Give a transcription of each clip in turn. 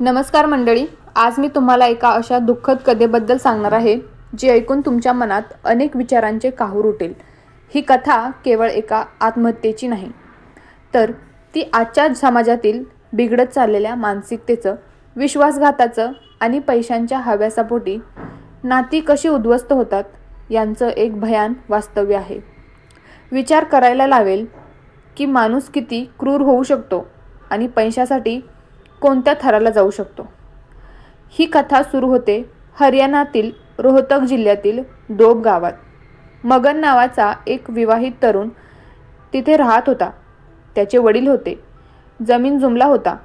नमस्कार मंडळी आज मी तुम्हाला एका अशा दुःखद कथेबद्दल सांगणार आहे जी ऐकून तुमच्या मनात अनेक विचारांचे काहूर उठेल. ही कथा केवळ एका आत्महत्येची नाही तर ती आजच्या समाजातील बिघडत चाललेल्या मानसिकतेचं विश्वासघाताचं आणि पैशांच्या हव्यासापोटी नाती कशी उद्ध्वस्त होतात यांचं एक भयान वास्तव्य आहे. विचार करायला लावेल की माणूस किती क्रूर होऊ शकतो आणि पैशासाठी कोणत्या थराला जाऊ शकतो? ही कथा सुरू होते हरियाणातील रोहतक जिल्ह्यातील दोब गावात. मगन नावाचा एक विवाहित तरुण तिथे राहत होता. त्याचे वडील होते. जमीन जुमला होता.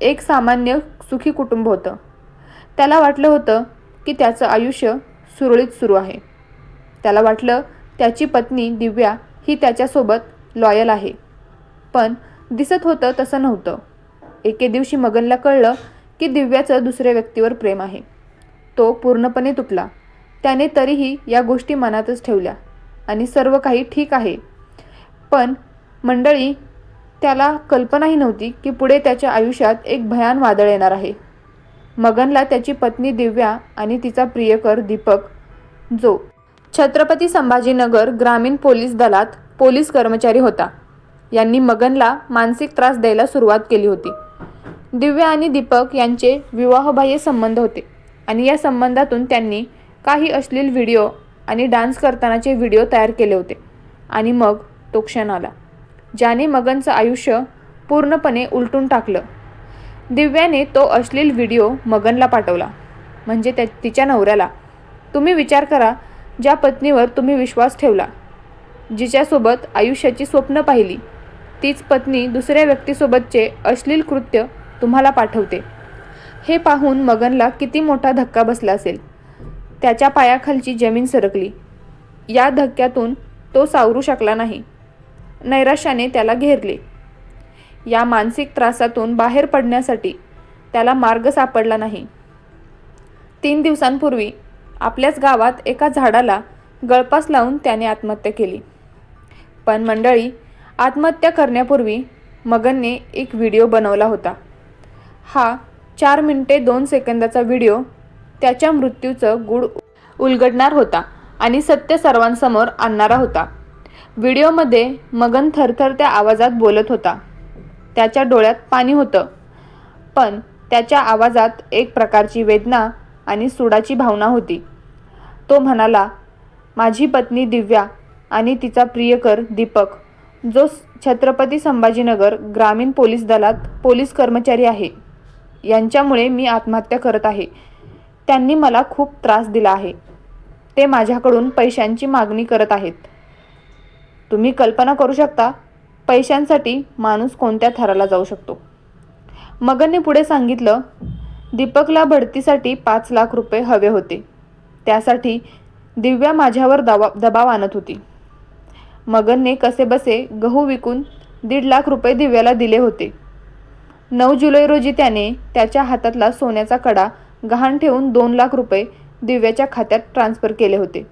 एक सामान्य सुखी कुटुंब होतं. त्याला वाटलं होतं की त्याचं आयुष्य सुरळीत सुरू आहे. त्याला वाटलं त्याची पत्नी दिव्या ही त्याच्यासोबत लॉयल आहे. पण दिसत होतं तसं नव्हतं. एके दिवशी मगनला कळलं की दिव्याचं दुसऱ्या व्यक्तीवर प्रेम आहे. तो पूर्णपणे तुटला. त्याने तरीही या गोष्टी मनातच ठेवल्या आणि सर्व काही ठीक आहे. पण मंडळी त्याला कल्पनाही नव्हती की पुढे त्याच्या आयुष्यात एक भयान वादळ येणार आहे. मगनला त्याची पत्नी दिव्या आणि तिचा प्रियकर दीपक जो छत्रपती संभाजीनगर ग्रामीण पोलीस दलात पोलीस कर्मचारी होता. यांनी मगनला मानसिक त्रास द्यायला सुरुवात केली होती. दिव्या आणि दीपक यांचे विवाहबाह्य संबंध होते. आणि या संबंधातून त्यांनी काही अश्लील व्हिडिओ आणि डान्स करतानाचे व्हिडिओ तयार केले होते. आणि मग तो क्षण आला ज्याने मगनचं आयुष्य पूर्णपणे उलटून टाकलं. दिव्याने तो अश्लील व्हिडिओ मगनला पाठवला म्हणजे त्या तिच्या नवऱ्याला. तुम्ही विचार करा ज्या पत्नीवर तुम्ही विश्वास ठेवला जिच्यासोबत आयुष्याची स्वप्न पाहिली तीच पत्नी दुसऱ्या व्यक्तीसोबतचे अश्लील कृत्य तुम्हाला पाठवते. हे पाहून मगनला किती मोठा धक्का बसला असेल. त्याच्या पायाखालची जमीन सरकली. या धक्क्यातून तो सावरू शकला नाही. नैराश्याने त्याला घेरले. या मानसिक त्रासातून बाहेर पडण्यासाठी त्याला मार्ग सापडला नाही. तीन दिवसांपूर्वी आपल्याच गावात एका झाडाला गळपास लावून त्याने आत्महत्या केली. पण मंडळी आत्महत्या करण्यापूर्वी मगनने एक व्हिडिओ बनवला होता. हा चार मिनटे दोन सेकंदाचा व्हिडिओ. त्याच्या मृत्यूचं गूढ उलगडणार होता आणि सत्य सर्वांसमोर आणणारा होता. व्हिडिओमध्ये मगन थरथरत्या आवाजात बोलत होता. त्याच्या डोळ्यात पाणी होतं. पण त्याच्या आवाजात एक प्रकारची वेदना आणि सुडाची भावना होती. तो म्हणाला माझी पत्नी दिव्या आणि तिचा प्रियकर दीपक जो छत्रपती संभाजीनगर ग्रामीण पोलीस दलात पोलीस कर्मचारी आहे यांच्यामुळे मी आत्महत्या करत आहे. त्यांनी मला खूप त्रास दिला आहे. ते माझ्याकडून पैशांची मागणी करत आहेत. तुम्ही कल्पना करू शकता पैशांसाठी माणूस कोणत्या थराला जाऊ शकतो? मगनने पुढे सांगितलं दीपकला भडतीसाठी पाच लाख रुपये हवे होते. त्यासाठी दिव्या माझ्यावर दबा दबाव आणत होती. मगनने कसेबसे गहू विकून दीड लाख रुपये दिव्याला दिले होते. नऊ जुलै रोजी त्याने त्याच्या हातातला सोन्याचा कडा गहाण ठेवून दोन लाख रुपये दिव्याच्या खात्यात ट्रान्स्फर केले होते.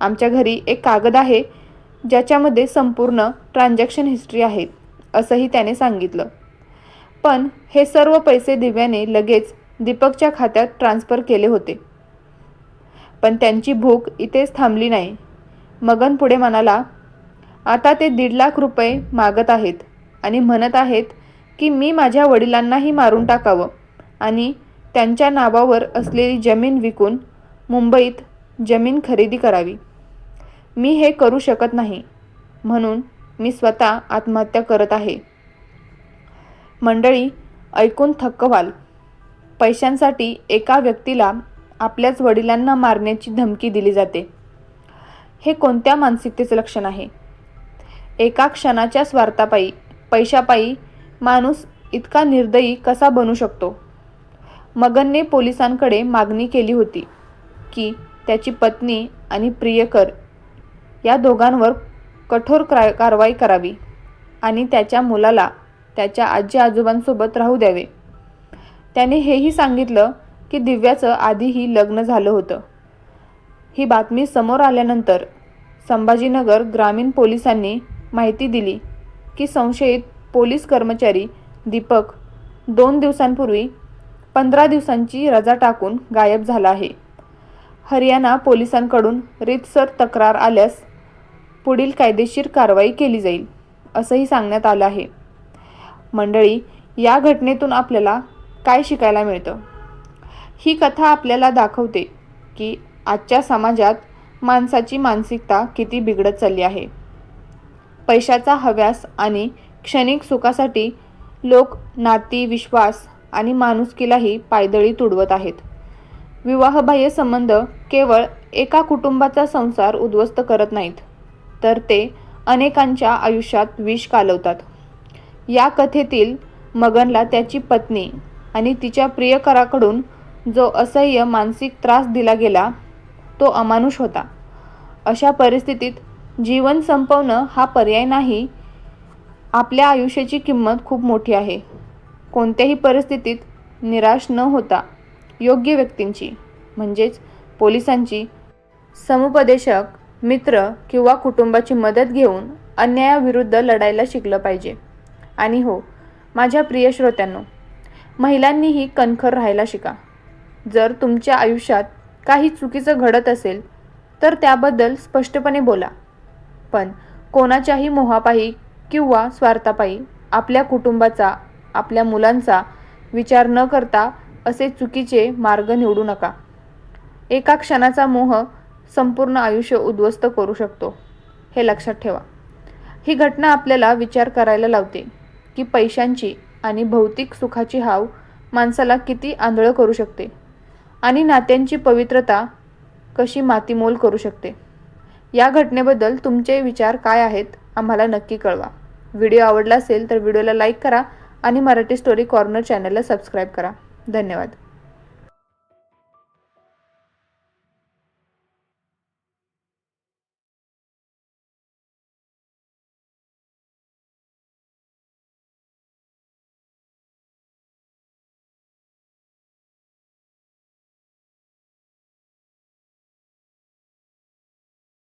आमच्या घरी एक कागद आहे ज्याच्यामध्ये संपूर्ण ट्रान्झॅक्शन हिस्ट्री आहे असंही त्याने सांगितलं. पण हे सर्व पैसे दिव्याने लगेच दीपकच्या खात्यात ट्रान्स्फर केले होते. पण त्यांची भूक इथेच थांबली नाही. मगन पुढे म्हणाला आता ते दीड लाख रुपये मागत आहेत आणि म्हणत आहेत की मी माझ्या वडिलांनाही मारून टाकावं. आणि त्यांच्या नावावर असलेली जमीन विकून मुंबईत जमीन खरेदी करावी. मी हे करू शकत नाही. म्हणून मी स्वतः आत्महत्या करत आहे. मंडळी ऐकून थक्क व्हाल. पैशांसाठी एका व्यक्तीला आपल्याच वडिलांना मारण्याची धमकी दिली जाते. हे कोणत्या मानसिकतेचं लक्षण आहे? एका क्षणाच्या स्वार्थापायी पैशापायी माणूस इतका निर्दयी कसा बनू शकतो? मगनने पोलिसांकडे मागणी केली होती की त्याची पत्नी आणि प्रियकर या दोघांवर कठोर क्रा कारवाई करावी आणि त्याच्या मुलाला त्याच्या आजी आजोबांसोबत राहू द्यावे. त्याने हेही सांगितलं की दिव्याचं आधीही लग्न झालं होतं. ही बातमी समोर आल्यानंतर संभाजीनगर ग्रामीण पोलिसांनी माहिती दिली की संशयित पोलीस कर्मचारी दीपक दोन दिवसांपूर्वी पंधरा दिवसांची रजा टाकून गायब झाला आहे. हरियाणा पोलिसांकडून रीतसर तक्रार आल्यास पुढील कायदेशीर कारवाई केली जाईल असंही सांगण्यात आलं आहे. मंडळी या घटनेतून आपल्याला काय शिकायला मिळतं? ही कथा आपल्याला दाखवते की आजच्या समाजात माणसाची मानसिकता किती बिघडत चालली आहे. पैशाचा हव्यास आणि क्षणिक सुखासाठी लोक नाती विश्वास आणि माणुसकीलाही पायदळी तुडवत आहेत. विवाहबाह्य संबंध केवळ एका कुटुंबाचा संसार उद्ध्वस्त करत नाहीत तर ते अनेकांच्या आयुष्यात विष कालवतात. या कथेतील मगनला त्याची पत्नी आणि तिच्या प्रियकराकडून जो असह्य मानसिक त्रास दिला गेला तो अमानुष होता. अशा परिस्थितीत जीवन संपवणं हा पर्याय नाही आपल्या आयुष्याची किंमत खूप मोठी आहे. कोणत्याही परिस्थितीत निराश न होता योग्य व्यक्तींची म्हणजेच पोलिसांची समुपदेशक मित्र किंवा कुटुंबाची मदत घेऊन अन्यायाविरुद्ध लढायला शिकलं पाहिजे. आणि हो माझ्या प्रिय श्रोत्यांनो महिलांनीही कणखर राहायला शिका. जर तुमच्या आयुष्यात काही चुकीचं घडत असेल तर त्याबद्दल स्पष्टपणे बोला. पण कोणाच्याही मोहापायी किंवा स्वार्थापायी आपल्या कुटुंबाचा आपल्या मुलांचा विचार न करता असे चुकीचे मार्ग निवडू नका. एका क्षणाचा मोह संपूर्ण आयुष्य उद्ध्वस्त करू शकतो. हे लक्षात ठेवा. ही घटना आपल्याला विचार करायला लावते की पैशांची आणि भौतिक सुखाची हाव माणसाला किती आंधळं करू शकते आणि नात्यांची पवित्रता कशी मातीमोल करू शकते. या घटनेबद्दल तुमचे विचार काय आहेत? आम्हाला नक्की कळवा. व्हिडिओ आवडला असेल तर व्हिडिओला लाईक करा आणि मराठी स्टोरी कॉर्नर चॅनलला सबस्क्राईब करा. धन्यवाद.